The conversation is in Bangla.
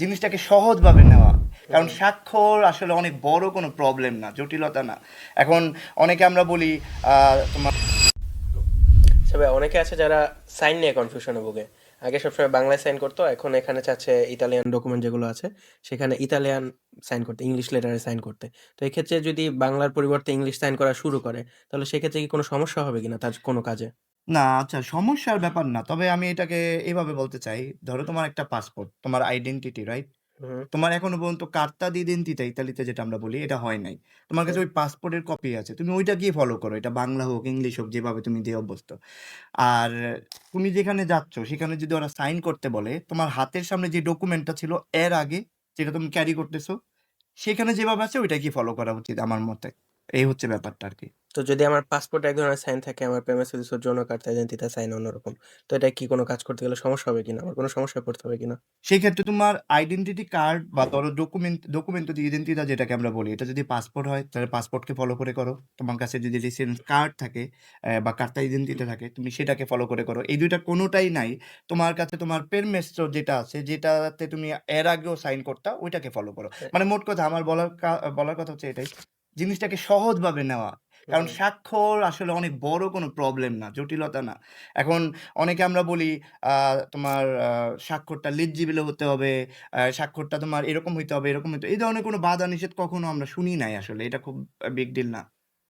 জিনিসটাকে সহজভাবে নেওয়া। কারণ স্বাক্ষর আসলে অনেক বড় কোনো প্রবলেম না, জটিলতা না। এখন অনেকে আমরা বলি তোমার তবে অনেকে আছে যারা সাইন নিয়ে কনফিউশনে ভোগে। আগে সবসময় বাংলায় সাইন করতো, এখন এখানে চাচ্ছে ইতালিয়ান ডকুমেন্ট যেগুলো আছে, সেখানে ইতালিয়ান সাইন করতে ইংলিশ লেটারে সাইন করতে। তো এক্ষেত্রে যদি বাংলার পরিবর্তে ইংলিশ সাইন করা শুরু করে, তাহলে সেক্ষেত্রে কি কোনো সমস্যা হবে কিনা তার কোনো কাজে? না আচ্ছা সমস্যার ব্যাপার না। তবে আমি এটাকে এভাবে বলতে চাই। ধরো তোমার একটা পাসপোর্ট তোমার আইডেন্টিটি রাইট হুম, তোমার এখনও পর্যন্ত কার্তা দি ইদেন্টিতা ইতালিতে যেটা আমরা বলি এটা হয় নাই। তোমার কাছে ওই পাসপোর্টের কপি আছে। তুমি ওইটা গিয়ে ফলো করো। এটা বাংলা হোক ইংলিশ হোক যেভাবে তুমি দিয়ে অভ্যস্ত। আর তুমি যেখানে যাচ্ছ সেখানে যদি ওরা সাইন করতে বলে তোমার হাতের সামনে যে ডকুমেন্টটা ছিল এর আগে যেটা তুমি ক্যারি করতেছো সেখানে যেভাবে আছে ওইটা কি ফলো করা উচিত আমার মতে। এই হচ্ছে ব্যাপারটা আর কি তো যদি আমার পাসপোর্টে এক ধরনের সাইন থাকে আমার প্রেমে সুদিসোর জন্য কার্তা ইডেন্টিতা সাইন অন্যরকম তো এটা কি কোনো কাজ করতে গেলে সমস্যা হবে কিনা? আমার কোনো সমস্যায় পড়তে হবে কিনা? সেই ক্ষেত্রে তোমার আইডেন্টিটি কার্ড বা ধরো ডকুমেন্ট ডকুমেন্ট যদি ইডেন্টিটা যেটাকে আমরা বলি এটা যদি পাসপোর্ট হয় তাহলে পাসপোর্টকে ফলো করে করো। তোমার কাছে যদি রেসিডেন্স কার্ড থাকে বা কার্তা ইডেন্টিটি থাকে তুমি সেটাকে ফলো করে করো। এই দুইটা কোনোটাই নাই। তোমার কাছে তোমার পেরমেস্ট্রো যেটা আছে যেটাতে তুমি এর আগেও সাইন করতা ওইটাকে ফলো করো। মানে মোট কথা আমার বলার বলার কথা হচ্ছে এটাই। জিনিসটাকে সহজভাবে নেওয়া কারণ স্বাক্ষর আসলে অনেক বড় কোনো প্রবলেম না জটিলতা না। এখন অনেকে আমরা বলি তোমার স্বাক্ষরটা লিজিবল হতে হবে স্বাক্ষরটা তোমার এরকম হইতে হবে এরকম হইতে এই ধরনের কোনো বাধা নিষেধ কখনো আমরা শুনি নাই আসলে এটা খুব বিগ ডিল না।